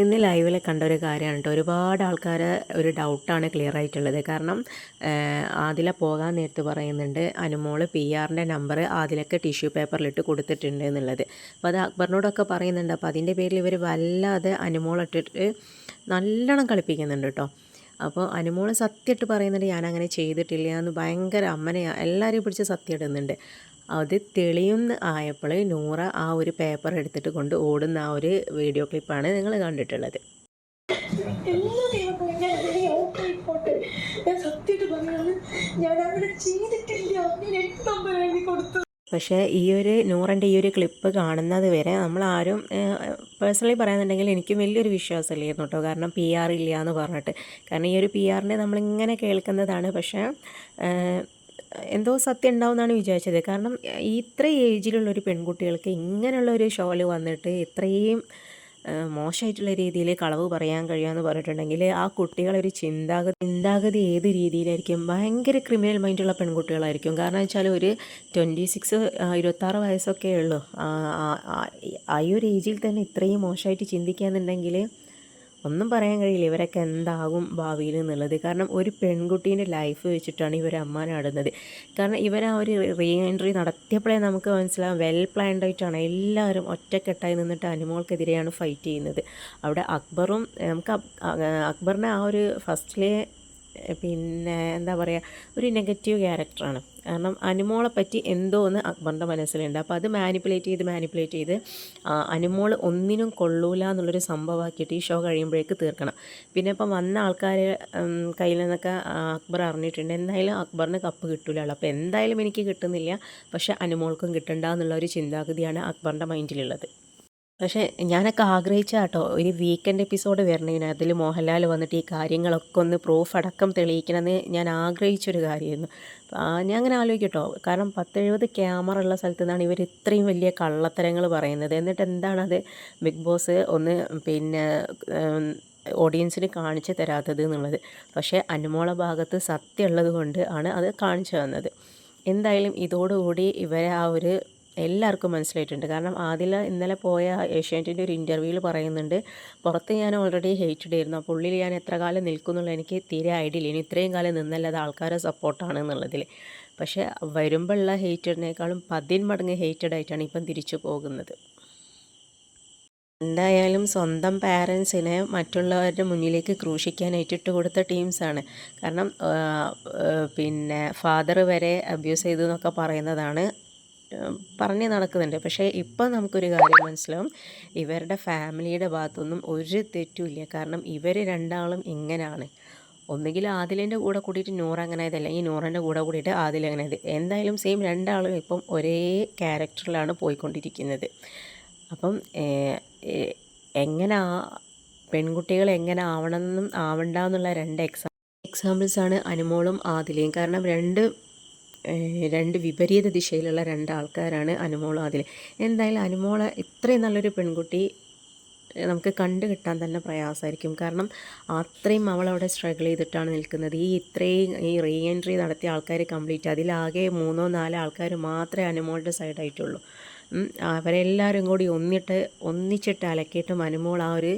ഇന്ന് ലൈവിൽ കണ്ട ഒരു കാര്യമാണ് കേട്ടോ ഒരുപാട് ആൾക്കാർ ഒരു ഡൗട്ടാണ് ക്ലിയർ ആയിട്ടുള്ളത്. കാരണം ആദില പോകാൻ നേരത്ത് പറയുന്നുണ്ട് അനുമോൾ പി ആറിന്റെ നമ്പർ ആദിലൊക്കെ ടിഷ്യൂ പേപ്പറിലിട്ട് കൊടുത്തിട്ടുണ്ട് എന്നുള്ളത്. അപ്പോൾ അത് അക്ബറിനോടൊക്കെ പറയുന്നുണ്ട്. അപ്പോൾ അതിന്റെ പേരിൽ ഇവർ വല്ലാതെ അനുമോളിട്ടിട്ട് നല്ലോണം കളിപ്പിക്കുന്നുണ്ട് കേട്ടോ അപ്പോൾ അനുമോൾ സത്യമായിട്ട് പറയുന്നുണ്ട് ഞാൻ അങ്ങനെ ചെയ്തിട്ടില്ല എന്ന് ഭയങ്കര അമ്മനെ എല്ലാവരെയും പിടിച്ച് സത്യം ഇടുന്നുണ്ട്. അത് തെളിയുന്ന ആയപ്പോൾ നൂറ ആ ഒരു പേപ്പർ എടുത്തിട്ട് കൊണ്ട് ഓടുന്ന ആ ഒരു വീഡിയോ ക്ലിപ്പാണ് നിങ്ങൾ കണ്ടിട്ടുള്ളത്. പക്ഷേ ഈ ഒരു നൂറിന്റെ ഈ ഒരു ക്ലിപ്പ് കാണുന്നത് വരെ നമ്മൾ ആരും പേഴ്സണലി പറയുന്നുണ്ടെങ്കിൽ എനിക്കും വലിയൊരു വിശ്വാസമില്ലായിരുന്നു കേട്ടോ. കാരണം പി ആർ ഇല്ല എന്ന് പറഞ്ഞിട്ട്. കാരണം ഈ ഒരു പി ആറിനെ നമ്മളിങ്ങനെ കേൾക്കുന്നതാണ്. പക്ഷേ എന്തോ സത്യം ഉണ്ടാവും എന്നാണ് വിചാരിച്ചത്. കാരണം ഇത്ര ഏജിലുള്ള ഒരു പെൺകുട്ടികൾക്ക് ഇങ്ങനെയുള്ള ഒരു ഷോൾ വന്നിട്ട് ഇത്രയും മോശമായിട്ടുള്ള രീതിയിൽ കളവ് പറയാൻ കഴിയുമെന്ന് പറഞ്ഞിട്ടുണ്ടെങ്കിൽ ആ കുട്ടികളൊരു ചിന്താഗതി ചിന്താഗതി ഏത് രീതിയിലായിരിക്കും? ഭയങ്കര ക്രിമിനൽ മൈൻഡുള്ള പെൺകുട്ടികളായിരിക്കും. കാരണം വെച്ചാൽ ഒരു ട്വന്റി സിക്സ് ഇരുപത്താറ് വയസ്സൊക്കെ ഉള്ളൂ. ആ ഒരു ഏജിൽ തന്നെ ഇത്രയും മോശമായിട്ട് ചിന്തിക്കുകയെന്നുണ്ടെങ്കിൽ ഒന്നും പറയാൻ കഴിയില്ല. ഇവരൊക്കെ എന്താകും ഭാവിയിൽ എന്നുള്ളത്. കാരണം ഒരു പെൺകുട്ടീന്റെ ലൈഫ് വെച്ചിട്ടാണ് ഇവർ അമ്മാനാടുന്നത് കാരണം ഇവർ ആ ഒരു റീ എൻട്രി നടത്തിയപ്പോഴേ നമുക്ക് മനസ്സിലാവും. വെൽ പ്ലാൻഡ് ആയിട്ടാണ് എല്ലാവരും ഒറ്റക്കെട്ടായി നിന്നിട്ട് അനുമോൾക്കെതിരെയാണ് ഫൈറ്റ് ചെയ്യുന്നത്. അവിടെ അക്ബറും നമുക്ക് അക്ബറിനെ ആ ഒരു ഫസ്റ്റിലെ പിന്നെ എന്താ പറയുക ഒരു നെഗറ്റീവ് ക്യാരക്ടറാണ് കാരണം അനുമോളെ പറ്റി എന്തോ ഒന്ന് അക്ബറിന്റെ മനസ്സിലുണ്ട്. അപ്പോൾ അത് മാനിപ്പുലേറ്റ് ചെയ്ത് മാനിപ്പുലേറ്റ് ചെയ്ത് അനുമോൾ ഒന്നിനും കൊള്ളൂല എന്നുള്ളൊരു സംഭവമാക്കിയിട്ട് ഈ ഷോ കഴിയുമ്പോഴേക്ക് തീർക്കണം. പിന്നെ ഇപ്പം വന്ന ആൾക്കാർ കയ്യിൽ നിന്നൊക്കെ അക്ബർ അറിഞ്ഞിട്ടുണ്ട്. എന്തായാലും അക്ബറിന് കപ്പ് കിട്ടൂലല്ലോ. അപ്പോൾ എന്തായാലും എനിക്ക് കിട്ടുന്നില്ല. പക്ഷേ അനുമോൾക്കും കിട്ടണ്ട എന്നുള്ള ഒരു ചിന്താഗതിയാണ് അക്ബറിന്റെ മൈൻഡിലുള്ളത് പക്ഷേ ഞാനൊക്കെ ആഗ്രഹിച്ച കേട്ടോ ഒരു വീക്കെൻഡ് എപ്പിസോഡ് വരണേനെ അതിൽ മോഹൻലാൽ വന്നിട്ട് ഈ കാര്യങ്ങളൊക്കെ ഒന്ന് പ്രൂഫ് അടക്കം തെളിയിക്കണമെന്ന് ഞാൻ ആഗ്രഹിച്ചൊരു കാര്യമായിരുന്നു. ഞാൻ അങ്ങനെ ആലോചിക്കട്ടോ. കാരണം പത്തെഴുപത് ക്യാമറ ഉള്ള സ്ഥലത്ത് നിന്നാണ് ഇവർ ഇത്രയും വലിയ കള്ളത്തരങ്ങൾ പറയുന്നത്. എന്നിട്ട് എന്താണത് ബിഗ് ബോസ് ഒന്ന് പിന്നെ ഓഡിയൻസിന് കാണിച്ചു തരാത്തത് എന്നുള്ളത്. പക്ഷേ അനുമോള ഭാഗത്ത് സത്യമുള്ളത് കൊണ്ട് ആണ് അത് കാണിച്ചു തന്നത്. എന്തായാലും ഇതോടുകൂടി ഇവരെ ആ ഒരു എല്ലാവർക്കും മനസ്സിലായിട്ടുണ്ട്. കാരണം ആദില ഇന്നലെ പോയ ഏഷ്യാനെറ്റിന്റെ ഒരു ഇന്റർവ്യൂവിൽ പറയുന്നുണ്ട് പുറത്ത് ഞാൻ ഓൾറെഡി ഹേറ്റഡ് ആയിരുന്നു. അപ്പോൾ ഉള്ളിൽ ഞാൻ എത്ര കാലം നിൽക്കുന്നുള്ള എനിക്ക് തീരെ ഐഡിയ ഇനി ഇത്രയും കാലം നിന്നല്ലാതെ ആൾക്കാരെ സപ്പോർട്ടാണ് എന്നുള്ളതിൽ പക്ഷേ വരുമ്പോഴുള്ള ഹേറ്റഡിനേക്കാളും പതിന്മടങ്ങ് ഹേറ്റഡ് ആയിട്ടാണ് ഇപ്പം തിരിച്ചു പോകുന്നത്. എന്തായാലും സ്വന്തം പാരൻസിനെ മറ്റുള്ളവരുടെ മുന്നിലേക്ക് ക്രൂശിക്കാനായിട്ട് ഇട്ട് കൊടുത്ത ടീംസാണ് കാരണം പിന്നെ ഫാദർ വരെ അബ്യൂസ് ചെയ്തു എന്നൊക്കെ പറയുന്നതാണ് പറഞ്ഞ് നടക്കുന്നുണ്ട്. പക്ഷേ ഇപ്പം നമുക്കൊരു കാര്യം മനസ്സിലാവും. ഇവരുടെ ഫാമിലിയുടെ ഭാഗത്തൊന്നും ഒരു തെറ്റുമില്ല കാരണം ഇവർ രണ്ടാളും ഇങ്ങനെയാണ് ഒന്നുകിൽ ആദിലിന്റെ കൂടെ കൂടിയിട്ട് നൂറ് അങ്ങനെ ആയത് അല്ലെങ്കിൽ നൂറിന്റെ കൂടെ കൂടിയിട്ട് ആദിൽ അങ്ങനെ ആയത് എന്തായാലും സെയിം രണ്ടാളും ഇപ്പം ഒരേ ക്യാരക്ടറിലാണ് പോയിക്കൊണ്ടിരിക്കുന്നത്. അപ്പം എങ്ങനെ പെൺകുട്ടികൾ എങ്ങനെ ആവണമെന്നും ആവണ്ട എന്നുള്ള രണ്ട് എക്സാം എക്സാമ്പിൾസാണ് അനുമോളും ആദിലയും കാരണം രണ്ട് രണ്ട് വിപരീത ദിശയിലുള്ള രണ്ട് ആൾക്കാരാണ് അനുമോളും അതിൽ എന്തായാലും അനുമോള ഇത്രയും നല്ലൊരു പെൺകുട്ടി നമുക്ക് കണ്ടു കിട്ടാൻ തന്നെ പ്രയാസമായിരിക്കും. കാരണം അത്രയും അവളവിടെ സ്ട്രഗിൾ ചെയ്തിട്ടാണ് നിൽക്കുന്നത്. ഈ ഇത്രയും ഈ റീ എൻട്രി നടത്തിയ ആൾക്കാർ കംപ്ലീറ്റ് അതിലാകെ മൂന്നോ നാലോ ആൾക്കാർ മാത്രമേ അനുമോളുടെ സൈഡായിട്ടുള്ളൂ അവരെല്ലാവരും കൂടി ഒന്നിട്ട് ഒന്നിച്ചിട്ട് അലക്കിയിട്ടും അനുമോൾ ആ ഒരു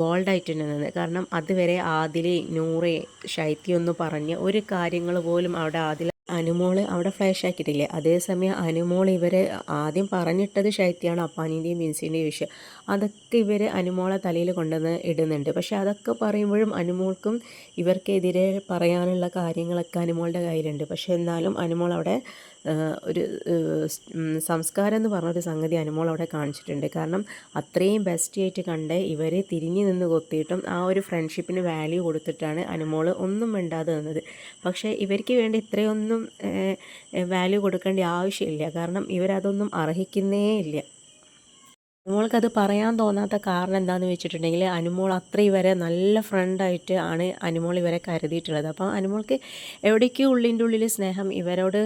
ബോൾഡായിട്ട് നിന്നത് കാരണം അതുവരെ ആദിലെ നൂറെ ശൈത്യമൊന്നും പറഞ്ഞ് ഒരു കാര്യങ്ങൾ പോലും അവിടെ ആദില അനുമോൾ അവിടെ ഫ്ലാഷ് ആക്കിയിട്ടില്ലേ? അതേസമയം അനുമോൾ ഇവരെ ആദ്യം പറഞ്ഞിട്ടത് ശൈത്യമാണ് അപ്പാനിന്റെയും മിൻസിന്റെയും വിഷയം. അതൊക്കെ ഇവർ അനുമോളെ തലയിൽ കൊണ്ടുവന്ന് ഇടുന്നുണ്ട്. പക്ഷെ അതൊക്കെ പറയുമ്പോഴും അനുമോൾക്കും ഇവർക്കെതിരെ പറയാനുള്ള കാര്യങ്ങളൊക്കെ അനുമോളുടെ കയ്യിലുണ്ട്. പക്ഷെ എന്നാലും അനുമോൾ അവിടെ ഒരു സംസ്കാരം എന്ന് പറഞ്ഞൊരു സംഗതി അനുമോൾ അവിടെ കാണിച്ചിട്ടുണ്ട്. കാരണം അത്രയും ബെസ്റ്റ് ആയിട്ട് കണ്ട് ഇവരെ തിരിഞ്ഞു നിന്ന് കൊത്തിയിട്ടും ആ ഒരു ഫ്രണ്ട്ഷിപ്പിന് വാല്യൂ കൊടുത്തിട്ടാണ് അനുമോൾ ഒന്നും വേണ്ടാതെ നിന്നത്. പക്ഷേ ഇവർക്ക് വേണ്ടി ഇത്രയൊന്നും വാല്യൂ കൊടുക്കേണ്ട ആവശ്യമില്ല. കാരണം ഇവരതൊന്നും അർഹിക്കുന്നേ ഇല്ല. അനുമോൾക്കത് പറയാൻ തോന്നാത്ത കാരണം എന്താണെന്ന് വെച്ചിട്ടുണ്ടെങ്കിൽ അനുമോൾ അത്രയും വരെ നല്ല ഫ്രണ്ടായിട്ട് ആണ് അനുമോൾ ഇവരെ കരുതിയിട്ടുള്ളത്. അപ്പോൾ അനുമോൾക്ക് എവിടേക്ക് ഉള്ളിന്റെ ഉള്ളിൽ സ്നേഹം ഇവരോട്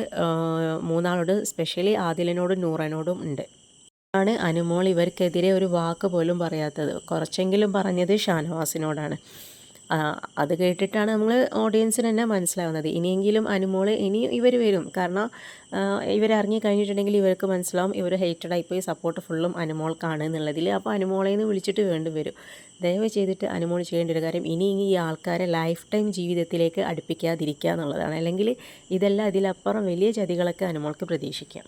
മൂന്നാളോട് സ്പെഷ്യലി ആദിലിനോടും നൂറനോടും ഉണ്ട്. ആണ് അനുമോൾ ഇവർക്കെതിരെ ഒരു വാക്ക് പോലും പറയാത്തത്. കുറച്ചെങ്കിലും പറഞ്ഞത് ഷാനവാസിനോടാണ്. അത് കേട്ടിട്ടാണ് നമ്മൾ ഓഡിയൻസിന് തന്നെ മനസ്സിലാവുന്നത്. ഇനിയെങ്കിലും അനുമോൾ ഇനി ഇവർ വരും. കാരണം ഇവരറിഞ്ഞു കഴിഞ്ഞിട്ടുണ്ടെങ്കിൽ ഇവർക്ക് മനസ്സിലാവും ഇവർ ഹേറ്റഡ് ആയിപ്പോയി സപ്പോർട്ട് ഫുള്ളും അനുമോൾക്കാണ് എന്നുള്ളതിൽ അപ്പോൾ അനുമോളെ നിന്ന് വിളിച്ചിട്ട് വേണ്ടി വരും. ദയവ് ചെയ്തിട്ട് അനുമോൾ ചെയ്യേണ്ട ഒരു കാര്യം ഇനി ഈ ആൾക്കാരെ ലൈഫ് ടൈം ജീവിതത്തിലേക്ക് അടുപ്പിക്കാതിരിക്കുക എന്നുള്ളതാണ്. അല്ലെങ്കിൽ ഇതെല്ലാം ഇതിലപ്പുറം വലിയ ചതികളൊക്കെ അനുമോൾക്ക് പ്രതീക്ഷിക്കാം.